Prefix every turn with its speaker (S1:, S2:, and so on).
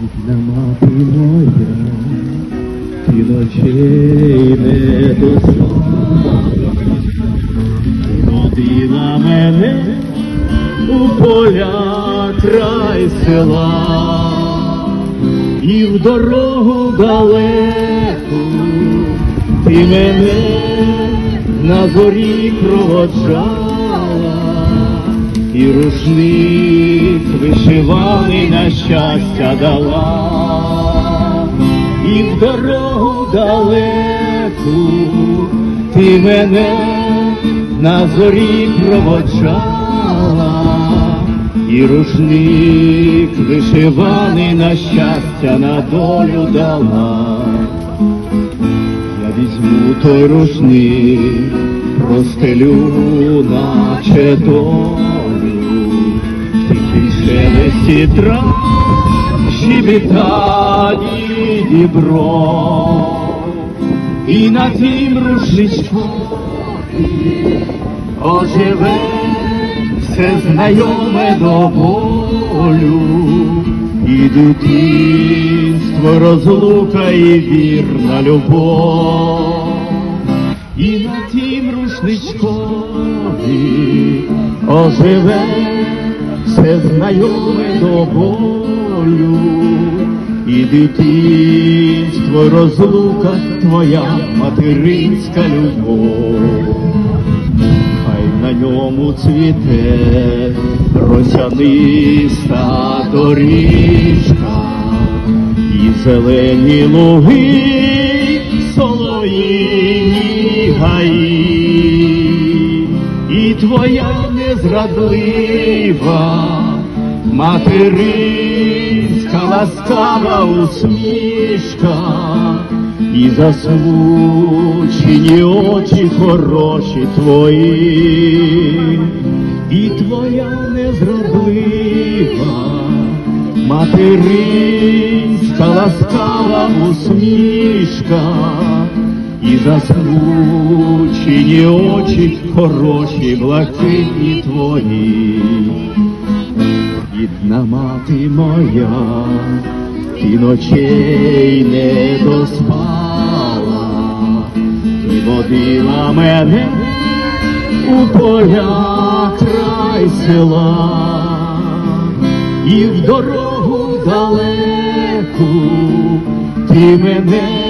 S1: Рідна мати моя, ти ночей не доспала, водила мене у поля край села, і в дорогу далеку ти мене на зорі проводжала, і рушник вишиваний на щастя дала, і в дорогу далеку ти мене на зорі проводжала, і рушник вишиваний на щастя на долю дала. Я візьму той рушник, простелю, наче тихий трав, щебетані дібро, і на тім рушничкові оживе все знайоме до болю, і дитинство розлука і вірна любов, і на тім рушничкові оживе все знайоме до болю, і дитинство розлука твоя материнська любов. Хай на ньому цвіте росяниста доріжка. І зелені луги, солов'їні гаї, і твоя незрадлива материнська ласкава усмішка і засмучені очі хороші твої, і твоя незрадлива, материнська ласкава усмішка, і засмучені очі хороші, блакитні твої. Бідна мати моя, ти ночей не доспала, і водила мене у поля край села, і в дорогу далеку ти мене